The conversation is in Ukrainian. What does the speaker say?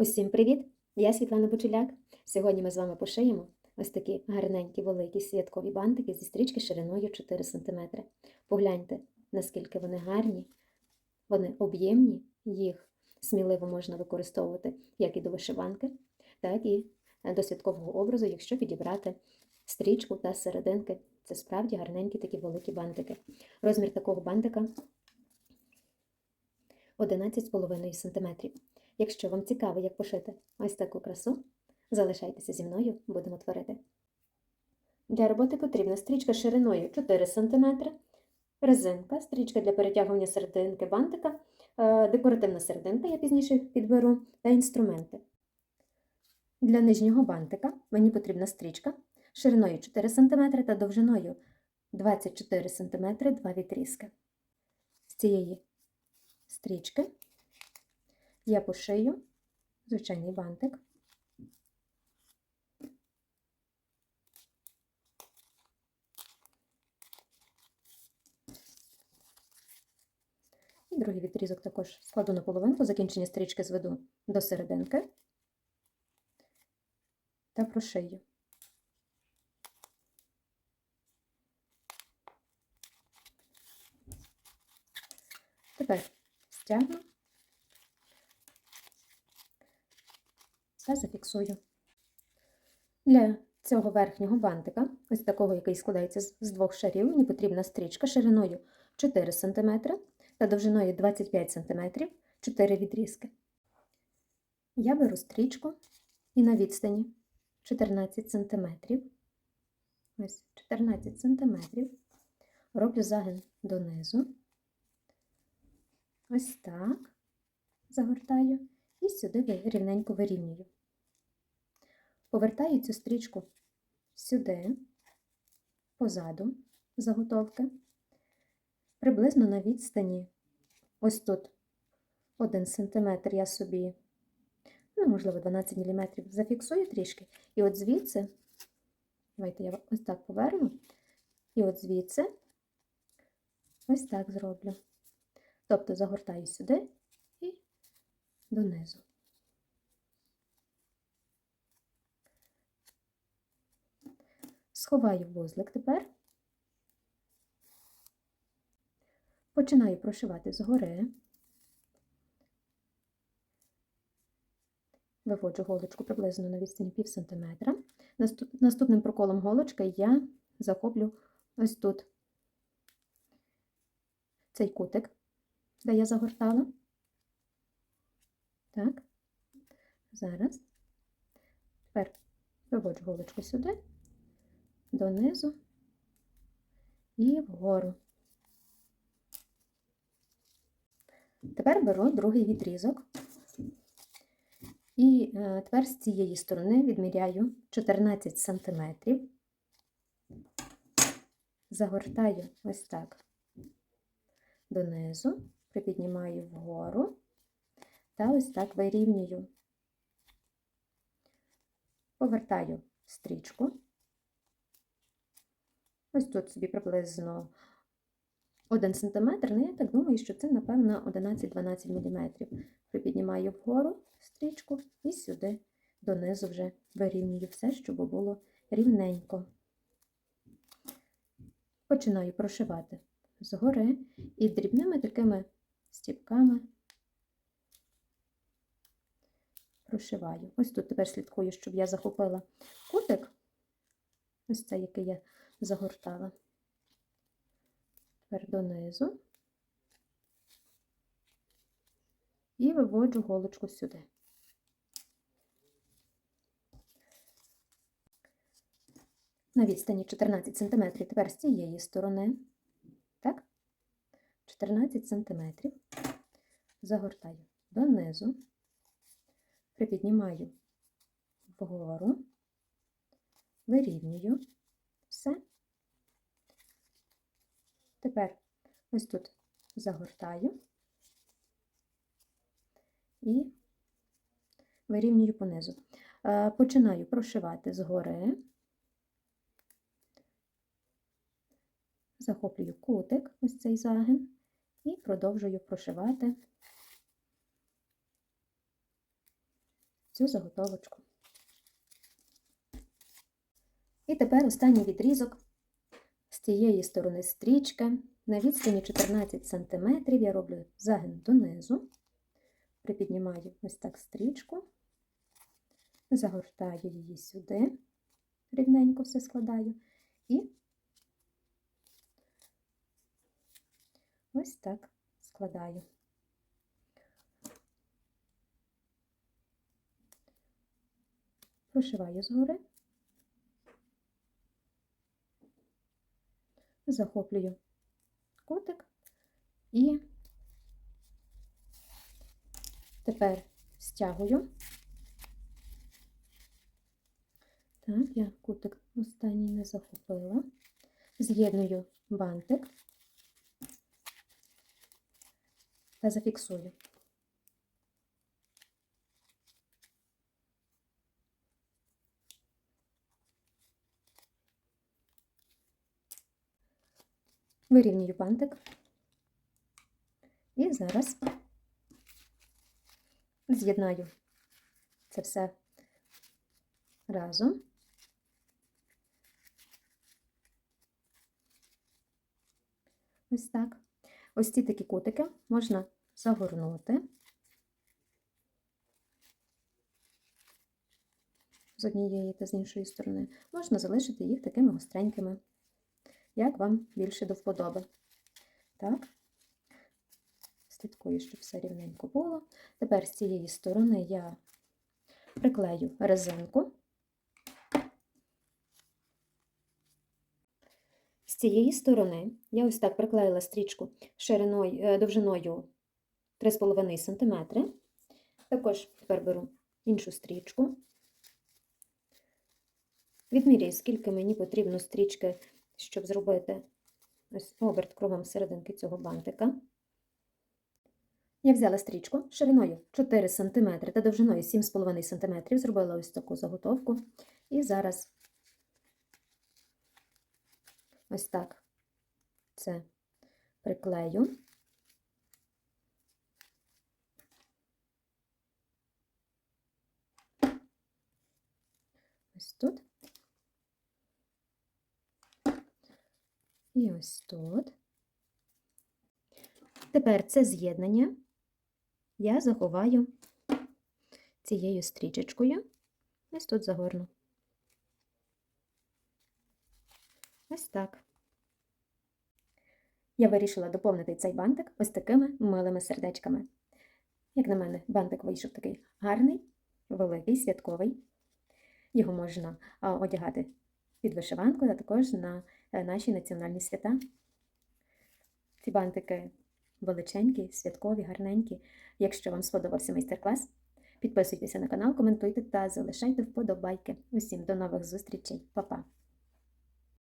Усім привіт! Я Світлана Бочеляк. Сьогодні ми з вами пошиємо ось такі гарненькі великі святкові бантики зі стрічки шириною 4 см. Погляньте, наскільки вони гарні, вони об'ємні, їх сміливо можна використовувати як і до вишиванки, так і до святкового образу, якщо підібрати стрічку та серединки. Це справді гарненькі такі великі бантики. Розмір такого бантика 11,5 см. Якщо вам цікаво, як пошити ось таку красу, залишайтеся зі мною, будемо творити. Для роботи потрібна стрічка шириною 4 см, резинка, стрічка для перетягування серединки бантика, е, декоративна серединка, я пізніше підберу, та інструменти. Для нижнього бантика мені потрібна стрічка шириною 4 см та довжиною 24 см 2 відрізки. З цієї стрічки я пошию звичайний бантик. І другий відрізок також складу на половинку, закінчення стрічки зведу до серединки та прошию. Тепер стягну та зафіксую. Для цього верхнього бантика, ось такого, який складається з двох шарів, мені потрібна стрічка шириною 4 см та довжиною 25 см 4 відрізки. Я беру стрічку і на відстані 14 см. Ось 14 см. Роблю загин донизу. Ось так загортаю і сюди рівненько вирівнюю. Повертаю цю стрічку сюди, позаду заготовки, приблизно на відстані, ось тут 1 см я собі, ну, можливо, 12 мм, зафіксую трішки, і от звідси, давайте я ось так поверну, і от звідси ось так зроблю. Тобто загортаю сюди і донизу. Сховаю вузлик тепер. Починаю прошивати згори. Виводжу голочку приблизно на відстані пів сантиметра. Наступним проколом голочки я захоплю ось тут цей кутик, де я загортала. Так, зараз. Тепер виводжу голочку сюди, донизу і вгору. Тепер беру другий відрізок. І е, тепер з цієї сторони відміряю 14 см, загортаю ось так донизу, припіднімаю вгору та ось так вирівнюю. Повертаю стрічку. Ось тут собі приблизно 1 см, ну я так думаю, що це, напевно, 11-12 мм. Припіднімаю вгору стрічку і сюди донизу вже вирівнюю все, щоб було рівненько. Починаю прошивати згори і дрібними такими стіпками прошиваю. Ось тут тепер слідкую, щоб я захопила кутик, ось цей, який я загортала. Тепер донизу. І виводжу голочку сюди. На відстані 14 см тепер з цієї сторони, так, 14 см, загортаю донизу, припіднімаю вгору, вирівнюю. Все. Тепер ось тут загортаю і вирівнюю понизу. Е, починаю прошивати згори, захоплюю кутик, ось цей загин, і продовжую прошивати цю заготовочку. І тепер останній відрізок цієї сторони стрічки. На відстані 14 см я роблю загин донизу, припіднімаю ось так стрічку, загортаю її сюди, рівненько все складаю, і ось так складаю. Прошиваю згори. Захоплюю котик і тепер стягую. Так, я кутик останній не захопила. З'єдную бантик та зафіксую. Вирівнюю бантик. І зараз з'єднаю це все разом. Ось так. Ось ці такі кутики можна загорнути з однієї та з іншої сторони. Можна залишити їх такими гостренькими як вам більше до вподоби. Так, слідкую, щоб все рівненько було. Тепер з цієї сторони я приклею резинку. З цієї сторони я ось так приклеїла стрічку шириною, е, довжиною 3,5 см. Також тепер беру іншу стрічку. Відміряю, скільки мені потрібно стрічки щоб зробити ось оберт кругом серединки цього бантика. Я взяла стрічку шириною 4 см та довжиною 7,5 см, зробила ось таку заготовку. І зараз ось так це приклею. Ось тут. І ось тут. Тепер це з'єднання я заховаю цією стрічечкою. Ось тут загорну. Ось так. Я вирішила доповнити цей бантик ось такими милими сердечками. Як на мене, бантик вийшов такий гарний, великий, святковий. Його можна одягати під вишиванку, а також на е, наші національні свята. Ці бантики величенькі, святкові, гарненькі. Якщо вам сподобався майстер-клас, підписуйтеся на канал, коментуйте та залишайте вподобайки. Усім до нових зустрічей, Па-па!